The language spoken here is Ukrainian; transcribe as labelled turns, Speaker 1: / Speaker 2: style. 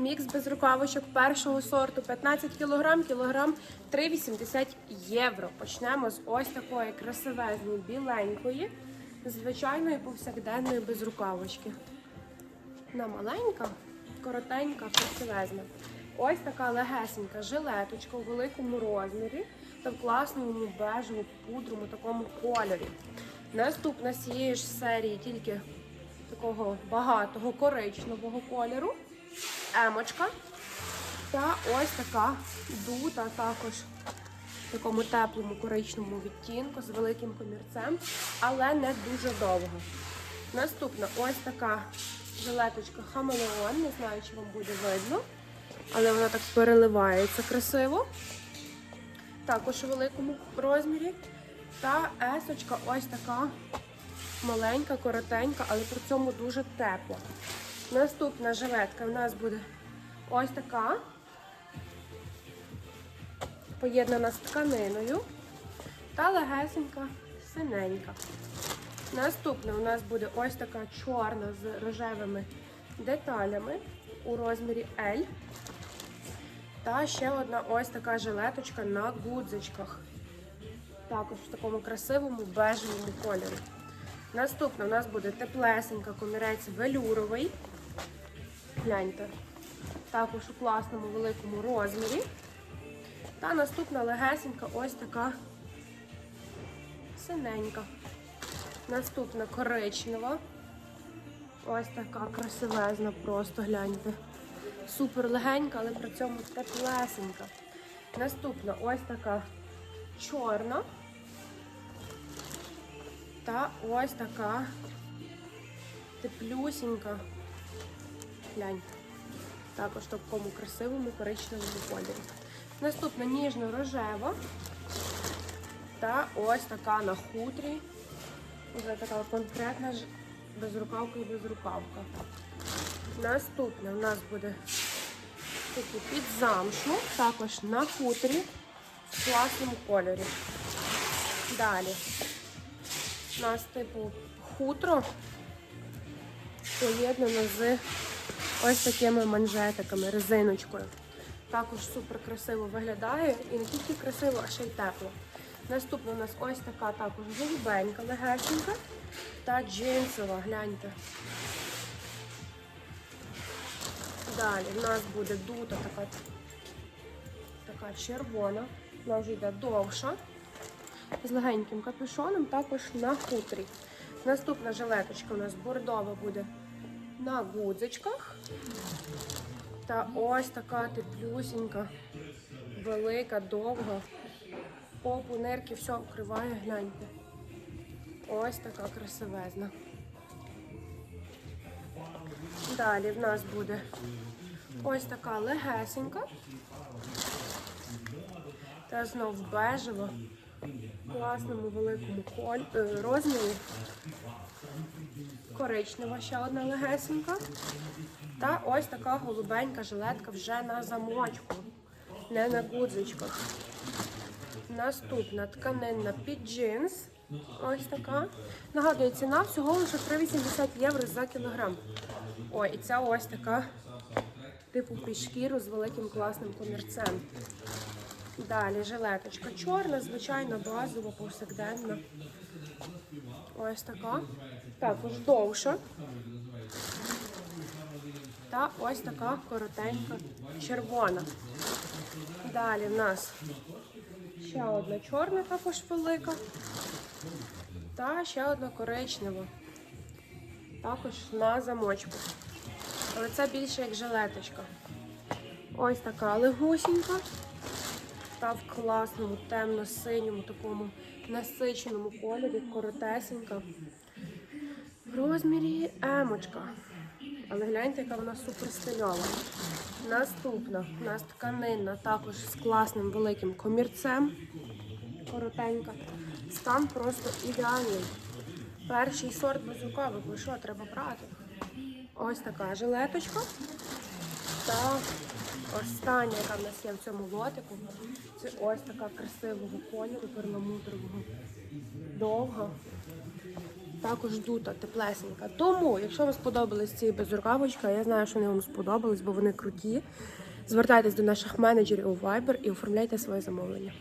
Speaker 1: мікс без рукавичок першого сорту 15 кг, кілограм 3,80 євро. Почнемо з ось такої красивезної біленької, звичайної повсякденної без рукавички. Вона маленька, коротенька, красивезна. Ось така легесенька жилеточка у великому розмірі та в класному бежевому пудрому такому кольорі. Наступна з цієї ж серії тільки такого багатого коричневого кольору. Емочка. Та ось така дута також в такому теплому коричневому відтінку з великим комірцем, але не дуже довго. Наступна ось така жилеточка Хамелеон. Не знаю, чи вам буде видно, але вона так переливається красиво. Також у великому розмірі. Та есочка ось така маленька, коротенька, але при цьому дуже тепла. Наступна жилетка в нас буде ось така, поєднана з тканиною та легесенька, синенька. Наступна у нас буде ось така чорна з рожевими деталями у розмірі L. Та ще одна ось така жилеточка на гудзичках. Також в такому красивому бежевому кольорі. Наступна у нас буде теплесенька комірець велюровий. Гляньте. Також у класному великому розмірі. Та наступна легесенька ось така синенька. Наступна коричнева. Ось така красивезна, просто гляньте. Супер легенька, але при цьому теплесенька. Наступна ось така чорна. Та ось така теплюсінька. Гляньте. Також в такому красивому коричневому кольорі. Наступна ніжно-рожева. Та ось така на хутрі. Вже така конкретна безрукавка і безрукавка. Наступне у нас буде такий під замшу, також на хутрі в класному кольорі. Далі у нас типу хутро поєднано з ось такими манжетиками, резиночкою. Також супер красиво виглядає і не тільки красиво, а ще й тепло. Наступна у нас ось така також голубенька, легесенька та джинсова, гляньте. Далі в нас буде дута така, така червона, вона вже йде довша, з легеньким капюшоном, також на хутрі. Наступна жилеточка у нас бордова буде на гудзичках. Та ось така теплюсінька, велика, довга. Попу, нирки, все вкриває, гляньте. Ось така красивезна. Далі в нас буде ось така легесенька. Та знов бежево, класному великому е, розмірі. Коричнева ще одна легесенька. Та ось така голубенька жилетка вже на замочку, не на гудзичках. Наступна тканинна під джинс. Ось така. Нагадую, ціна всього лише 3,80 євро за кілограм. Ой, і ця ось така, типу під шкіру з великим класним комірцем. Далі жилеточка чорна, звичайна, базова, повсякденна. Ось така. Також довша. Та ось така коротенька червона. Далі в нас ще одна чорна також велика. Та ще одна коричнева. Також на замочку. Але це більше як жилеточка. Ось така легусінька. Та в класному, темно-синьому, такому насиченому кольорі, коротесенька. В розмірі емочка. Але гляньте, яка вона супер. Наступна у нас тканинна, також з класним великим комірцем. Коротенька. Стан просто ідеальний. Перший сорт без рукавик. Ви що, треба брати? Ось така жилеточка. Та остання, яка в нас є в цьому лотику, це ось така красивого кольору, перламутрового. Довга. також дута, теплесенька. Тому, якщо вам сподобались ці безрукавочки, а я знаю, що вони вам сподобались, бо вони круті. Звертайтесь до наших менеджерів у Viber і оформляйте своє замовлення.